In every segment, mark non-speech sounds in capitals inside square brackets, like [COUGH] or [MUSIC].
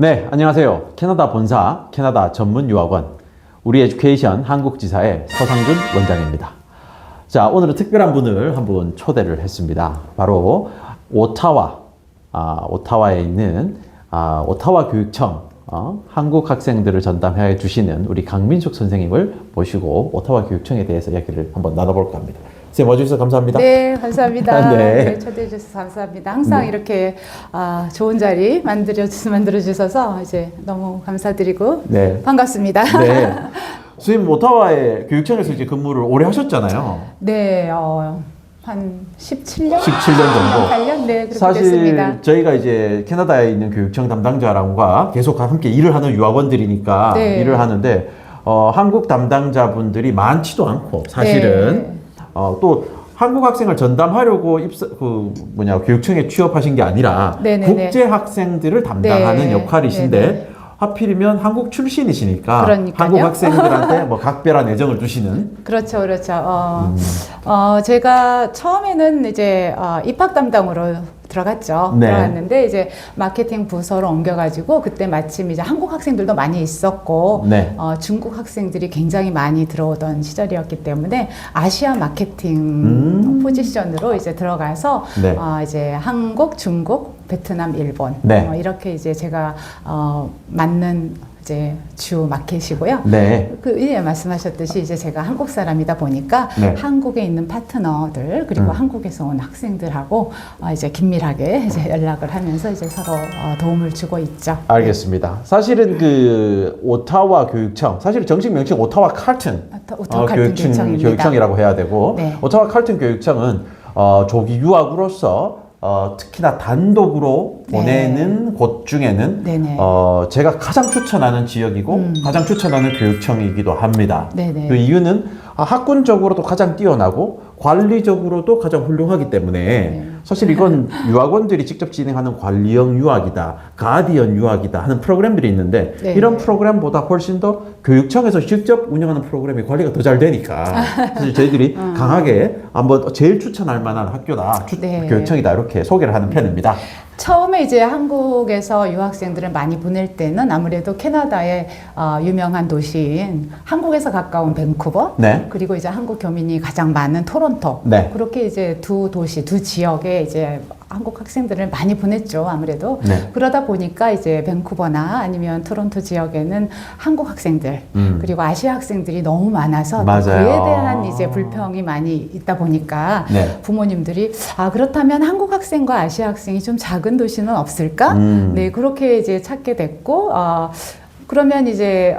네, 안녕하세요. 캐나다 본사 캐나다 전문 유학원 우리 에듀케이션 한국지사의 서상준 원장입니다. 자, 오늘은 특별한 분을 한 분 초대를 했습니다. 바로 오타와, 아, 오타와에 있는 아, 오타와 교육청 어, 한국 학생들을 전담해 주시는 우리 강민숙 선생님을 모시고 오타와 교육청에 대해서 이야기를 한번 나눠볼까 합니다. 선생님 와주셔서 감사합니다. 네, 감사합니다. [LAUGHS] 네. 네. 초대해 주셔서 감사합니다. 항상 네. 이렇게 아, 좋은 자리 만들어 주 만들어 주셔서 이제 너무 감사드리고 네. 반갑습니다. 네. [LAUGHS] 선생님 오타와의 교육청에서 이제 근무를 오래 하셨잖아요. 네, 어, 한 17년? 17년 정도. 8년? 네, 그렇게 사실 됐습니다. 저희가 이제 캐나다에 있는 교육청 담당자랑과 계속 함께 일을 하는 유학원들이니까 네. 일을 하는데 어, 한국 담당자분들이 많지도 않고 사실은 네. 어, 또 한국 학생을 전담하려고 입사 그 뭐냐 교육청에 취업하신 게 아니라 네네네. 국제 학생들을 담당하는 네. 역할이신데 네네. 하필이면 한국 출신이시니까 그러니까요. 한국 학생들한테 [LAUGHS] 뭐 각별한 애정을 주시는 그렇죠, 그렇죠. 어, 음. 어, 제가 처음에는 이제 어, 입학 담당으로 들어갔죠. 네. 들어갔는데 이제 마케팅 부서로 옮겨가지고 그때 마침 이제 한국 학생들도 많이 있었고 네. 어, 중국 학생들이 굉장히 많이 들어오던 시절이었기 때문에 아시아 마케팅 음. 포지션으로 이제 들어가서 네. 어, 이제 한국, 중국, 베트남, 일본 네. 어, 이렇게 이제 제가 어, 맞는 이제 주 마켓이고요. 네. 그 예, 말씀하셨듯이 이제 제가 한국 사람이다 보니까 네. 한국에 있는 파트너들 그리고 음. 한국에서 온 학생들하고 어, 이제 긴밀하게 이제 연락을 하면서 이제 서로 어, 도움을 주고 있죠. 알겠습니다. 사실은 그 오타와 교육청, 사실 정식 명칭 오타와 칼튼 아, 오타와 칼튼 교육청입니다. 교육청이라고 해야 되고 네. 오타와 칼튼 교육청은 어, 조기 유학으로서 어, 특히나 단독으로 네. 보내는 곳 중에는 네네. 어, 제가 가장 추천하는 지역이고 음. 가장 추천하는 교육청이기도 합니다. 네네. 그 이유는 아, 학군적으로도 가장 뛰어나고 관리적으로도 가장 훌륭하기 때문에 네. 사실 이건 유학원들이 직접 진행하는 관리형 유학이다, 가디언 유학이다 하는 프로그램들이 있는데 네. 이런 프로그램보다 훨씬 더 교육청에서 직접 운영하는 프로그램이 관리가 더 잘 되니까 사실 저희들이 [LAUGHS] 강하게 한번 제일 추천할 만한 학교다, 추- 음. 네. 교육청이다 이렇게 소개를 하는 편입니다. 처음에 이제 한국에서 유학생들을 많이 보낼 때는 아무래도 캐나다의 어, 유명한 도시인 한국에서 가까운 밴쿠버 네. 그리고 이제 한국 교민이 가장 많은 토론토 네. 그렇게 이제 두 도시 두 지역에 이제 한국 학생들을 많이 보냈죠 아무래도 네. 그러다 보니까 이제 밴쿠버나 아니면 토론토 지역에는 한국 학생들 음. 그리고 아시아 학생들이 너무 많아서 맞아요. 그에 대한 이제 불평이 많이 있다 보니까 네. 부모님들이 아 그렇다면 한국 학생과 아시아 학생이 좀 작은 도시는 없을까? 음. 네 그렇게 이제 찾게 됐고 어, 그러면 이제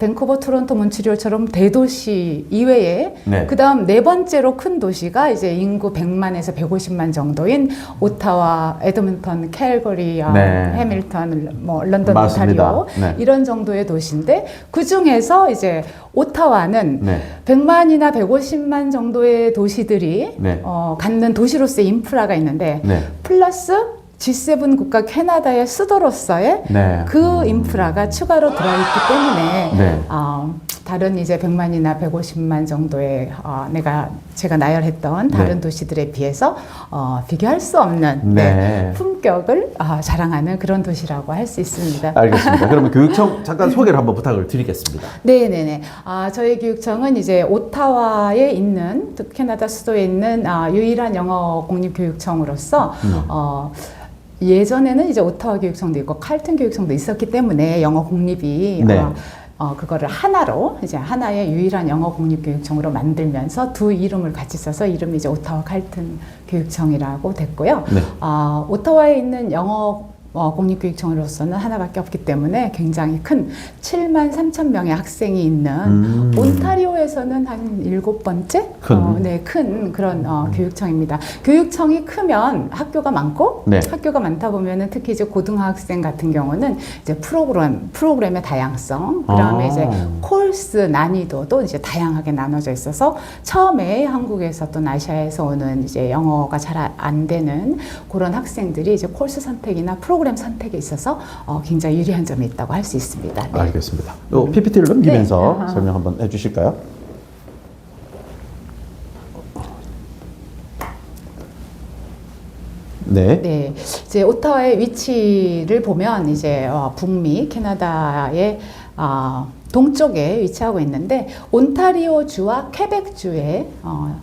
밴쿠버, 토론토, 몬트리올처럼 대도시 이외에 네. 그다음 네 번째로 큰 도시가 이제 인구 100만에서 150만 정도인 오타와, 에드먼턴, 캘거리, 어, 네. 해밀턴, 뭐 런던, 맞습니다. 온타리오 네. 이런 정도의 도시인데 그 중에서 이제 오타와는 네. 100만이나 150만 정도의 도시들이 네. 어, 갖는 도시로서의 인프라가 있는데 네. 플러스 G7 국가 캐나다의 수도로서의 네. 그 인프라가 추가로 들어있기 때문에 네. 어, 다른 이제 100만이나 150만 정도의 어, 내가 제가 나열했던 다른 네. 도시들에 비해서 어, 비교할 수 없는 네. 네, 품격을 어, 자랑하는 그런 도시라고 할 수 있습니다. 알겠습니다. [LAUGHS] 그러면 교육청 잠깐 소개를 한번 부탁을 드리겠습니다. 네네네. 아, 저희 교육청은 이제 오타와에 있는 또 캐나다 수도에 있는 아, 유일한 영어 공립 교육청으로서 음. 어, 예전에는 이제 오타와 교육청도 있고 칼튼 교육청도 있었기 때문에 영어 공립이 네. 어, 어, 그거를 하나로 이제 하나의 유일한 영어 공립 교육청으로 만들면서 두 이름을 같이 써서 이름이 이제 오타와 칼튼 교육청이라고 됐고요. 네. 아, 오타와에 있는 영어 어, 공립교육청으로서는 하나밖에 없기 때문에 굉장히 큰 7만 3천 명의 학생이 있는 음. 온타리오에서는 한 일곱 번째 큰. 어, 네, 큰 그런 어, 교육청입니다. 교육청이 크면 학교가 많고 네. 학교가 많다 보면은 특히 이제 고등학생 같은 경우는 이제 프로그램 프로그램의 다양성 그다음에 아. 이제 코र्스 난이도도 이제 다양하게 나눠져 있어서 처음에 한국에서 또 아시아에서 오는 이제 영어가 잘 안 되는 그런 학생들이 이제 코र्스 선택이나 프로그램 선택에 있어서 어, 굉장히 유리한 점이 있다고 할 수 있습니다. 네. 알겠습니다. 또 PPT를 넘기면서 네. 설명 한번 해주실까요? 네. 네, 이제 오타와의 위치를 보면 이제 어, 북미 캐나다의 어, 동쪽에 위치하고 있는데 온타리오 주와 퀘벡 주의 어,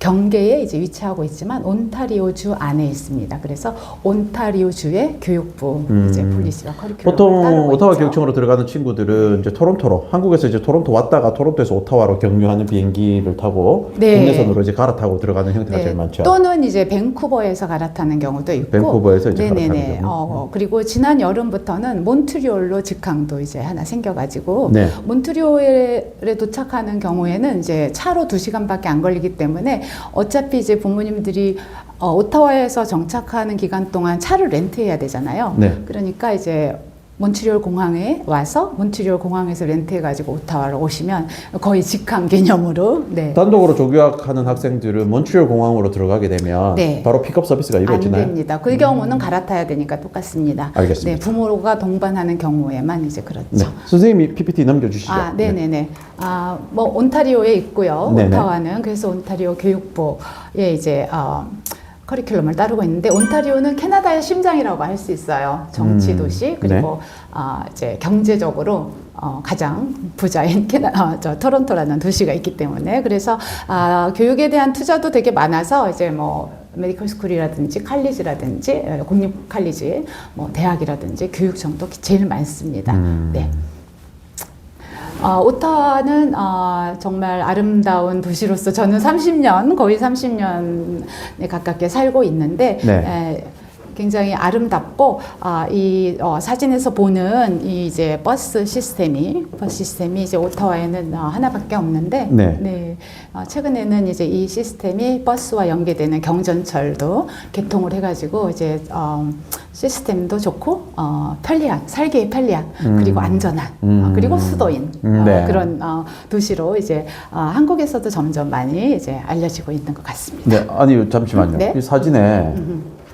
경계에 이제 위치하고 있지만 온타리오 주 안에 있습니다. 그래서 온타리오 주의 교육부 이제 음. 폴리시와 커리큘럼을 보통 따르고 오타와 있죠. 교육청으로 들어가는 친구들은 이제 토론토로 한국에서 이제 토론토 왔다가 토론토에서 오타와로 경유하는 비행기를 타고 네. 국내선으로 이제 갈아타고 들어가는 형태가 네, 제일 많죠. 또는 이제 밴쿠버에서 갈아타는 경우도 있고, 밴쿠버에서 이제 네네네. 갈아타는 경우. 어, 어, 그리고 지난 여름부터는 몬트리올로 직항도 이제 하나 생겨가지고 네. 몬트리올에 도착하는 경우에는 이제 차로 2 시간밖에 안 걸리기 때문에 어차피 이제 부모님들이 어, 오타와에서 정착하는 기간 동안 차를 렌트해야 되잖아요. 네. 그러니까 이제 몬트리올 공항에 와서 몬트리올 공항에서 렌트해가지고 오타와로 오시면 거의 직항 개념으로 네. 단독으로 조교학하는 학생들은 몬트리올 공항으로 들어가게 되면 네. 바로 픽업 서비스가 안 이루어지나요? 됩니다. 그 경우는 갈아타야 되니까 똑같습니다. 알겠습니다. 네, 부모가 동반하는 경우에만 이제 그렇죠. 네. 선생님이 PPT 넘겨주시죠. 아, 네네네. 아, 뭐 온타리오에 있고요. 네네. 오타와는 그래서 온타리오 교육부에 이제 어, 커리큘럼을 따르고 있는데 온타리오는 캐나다의 심장이라고 할 수 있어요. 정치 음, 도시 그리고 아, 이제 경제적으로 어, 가장 부자인 [LAUGHS] 캐나 어, 저 토론토라는 도시가 있기 때문에 그래서 아, 교육에 대한 투자도 되게 많아서 이제 뭐 메디컬 스쿨이라든지 칼리지라든지 어, 공립 칼리지 뭐 대학이라든지 교육청도 제일 많습니다. 음. 네. 어, 오타와는 어, 정말 아름다운 도시로서 저는 30년 거의 30년에 가깝게 살고 있는데 네. 에, 굉장히 아름답고 아, 이 어, 사진에서 보는 이 이제 버스 시스템이 버스 시스템이 이제 오타와에는 어, 하나밖에 없는데 네. 어, 최근에는 이제 이 시스템이 버스와 연계되는 경전철도 개통을 해가지고 이제 어, 시스템도 좋고 어, 편리한 살기에 편리한 음. 그리고 안전한 음. 어, 그리고 수도인 음, 어, 네. 그런 어, 도시로 이제 어, 한국에서도 점점 많이 이제 알려지고 있는 것 같습니다. 네, 아니 잠시만요. 네. 이 사진에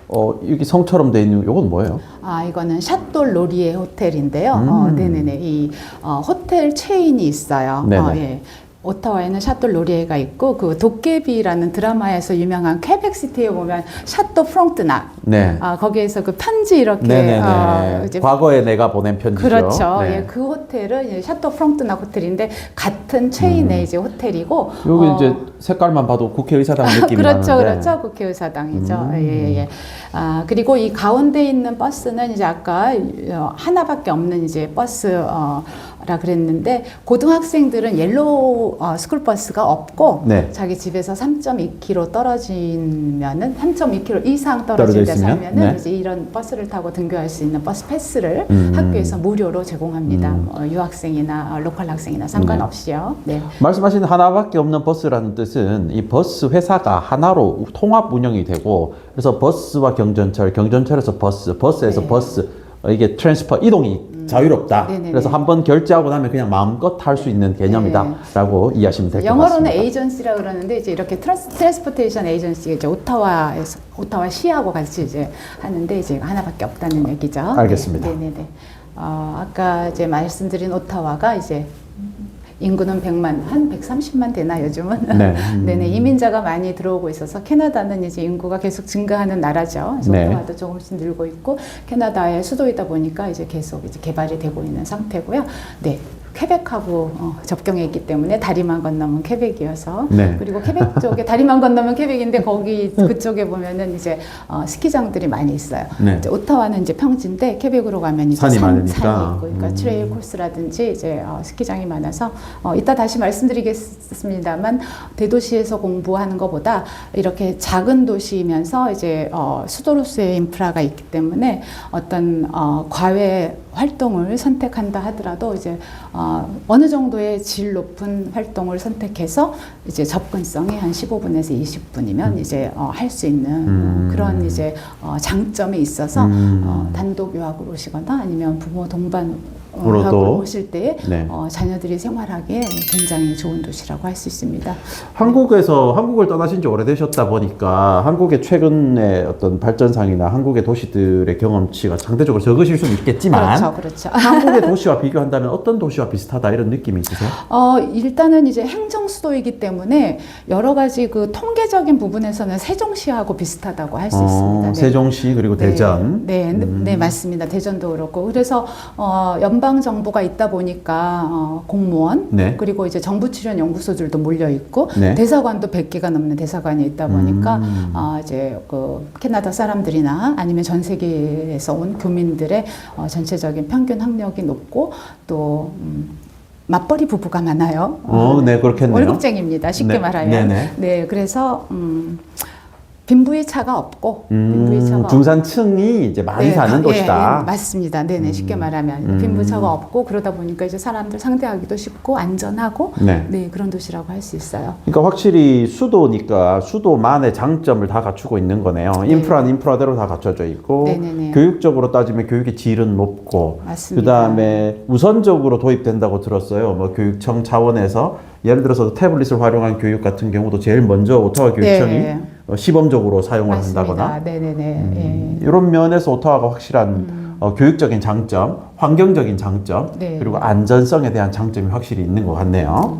어 여기 성처럼 돼 있는 요건 뭐예요? 아, 이거는 샤돌 로리에 호텔인데요. 음. 어, 네네네. 이 어, 호텔 체인이 있어요. 네네. 어, 예. 오타와에는 샤돌 로리에가 있고 그 도깨비라는 드라마에서 유명한 퀘벡시티에 보면 샤또 프롱트나 네. 아, 거기에서 그 편지 이렇게. 어, 이제 과거에 내가 보낸 편지죠. 그렇죠. 네. 예, 그 호텔은 샤또 프롱트나 호텔인데 같은 체인의 이제 호텔이고 음. 여기 어, 이제 색깔만 봐도 국회의사당 느낌이 [LAUGHS] 그렇죠, 나는데. 그렇죠. 국회의사당이죠. 음. 예, 예, 예. 아, 그리고 이 가운데 있는 버스는 이제 아까 어, 하나밖에 없는 이제 버스 라 그랬는데 고등학생들은 옐로우 어, 스쿨 버스가 없고 네. 자기 집에서 3.2km 떨어지면은 3.2km 이상 떨어진 데서 있으면? 하면은 네. 이제 이런 버스를 타고 등교할 수 있는 버스 패스를 음. 학교에서 무료로 제공합니다. 음. 어, 유학생이나 어, 로컬 학생이나 상관없이요. 네. 말씀하신 하나밖에 없는 버스라는 뜻은 이 버스 회사가 하나로 통합 운영이 되고 그래서 버스와 경전철, 경전철에서 버스, 버스에서 네. 음. 버스 어, 이게 트랜스퍼 이동이 자유롭다. 네네네. 그래서 한번 결제하고 나면 그냥 마음껏 탈수 있는 개념이다라고 이해하시면 될 것 같습니다. 영어로는 에이전시라 그러는데 이제 이렇게 트랜스, 트랜스포테이션 에이전시 이제 오타와에서 오타와 시하고 같이 이제 하는데 이제 하나밖에 없다는 얘기죠. 알겠습니다. 네, 네, 네. 어, 아까 이제 말씀드린 오타와가 이제 인구는 100만 한 130만 되나 요즘은 네. 네네 [LAUGHS] 이민자가 많이 들어오고 있어서 캐나다는 이제 인구가 계속 증가하는 나라죠. 그래서 네. 오타와도 조금씩 늘고 있고 캐나다의 수도이다 보니까 이제 계속 이제 개발이 되고 있는 상태고요. 네. 퀘벡하고 어, 접경해 있기 때문에 다리만 건너면 퀘벡이어서 네. 그리고 퀘벡 쪽에 [LAUGHS] 다리만 건너면 퀘벡인데 거기 그쪽에 보면은 이제 어, 스키장들이 많이 있어요. 네. 이제 오타와는 이제 평지인데 퀘벡으로 가면 이제 산이 산, 많으니까. 산이 있고 그러니까 음. 트레일 코스라든지 이제 어, 스키장이 많아서 어, 이따 다시 말씀드리겠습니다만 대도시에서 공부하는 것보다 이렇게 작은 도시이면서 이제 어, 수도로서의 인프라가 있기 때문에 어떤 어, 과외 활동을 선택한다 하더라도 이제 어, 어느 정도의 질 높은 활동을 선택해서 이제 접근성이 한 15분에서 20분이면 이제 어, 할 수 있는 음. 어, 그런 이제 어, 장점이 있어서 음. 어, 단독 유학으로 오시거나 아니면 부모 동반 어, 으로도. 오실 때 네. 어, 자녀들이 생활하기에 굉장히 좋은 도시라고 할 수 있습니다. 한국에서 한국을 떠나신 지 오래되셨다 보니까 한국의 최근의 어떤 발전상이나 한국의 도시들의 경험치가 상대적으로 적으실 수는 있겠지만 그렇죠. 그렇죠. [LAUGHS] 한국의 도시와 비교한다면 어떤 도시와 비슷하다 이런 느낌이 있으세요? 어, 일단은 이제 행정 수도이기 때문에 여러 가지 그 통계적인 부분에서는 세종시하고 비슷하다고 할수 있습니다. 어, 네. 세종시 그리고 네, 대전. 네, 네, 음. 네, 맞습니다. 대전도 그렇고. 그래서 어, 연방 정부가 있다 보니까 어, 공무원 네. 그리고 이제 정부 출연 연구소들도 몰려 있고 네. 대사관도 100개가 넘는 대사관이 있다 보니까 음. 어, 이제 그 캐나다 사람들이나 아니면 전 세계에서 온 교민들의 어, 전체적인 평균 학력이 높고 또 음, 맞벌이 부부가 많아요. 어, 네, 그렇겠네요. 월급쟁입니다. 쉽게 네, 말하면. 네네. 네, 그래서 음, 빈부의 차가 없고 빈부의 차가 음, 없고 중산층이 이제 많이 네, 사는 가- 예, 도시다. 예, 맞습니다. 네네 쉽게 말하면 음. 빈부차가 없고 그러다 보니까 이제 사람들 상대하기도 쉽고 안전하고 네. 네 그런 도시라고 할 수 있어요. 그러니까 확실히 수도니까 수도만의 장점을 다 갖추고 있는 거네요. 인프라는 인프라대로 다 갖춰져 있고 네네네. 교육적으로 따지면 교육의 질은 높고 맞습니다. 그다음에 우선적으로 도입된다고 들었어요. 뭐 교육청 차원에서 예를 들어서 태블릿을 활용한 교육 같은 경우도 제일 먼저 오타와 교육청이 네. 어, 시범적으로 사용을 맞습니다. 한다거나. 음, 이런 면에서 오타와가 확실한 어, 교육적인 장점, 환경적인 장점, 네. 그리고 안전성에 대한 장점이 확실히 있는 것 같네요.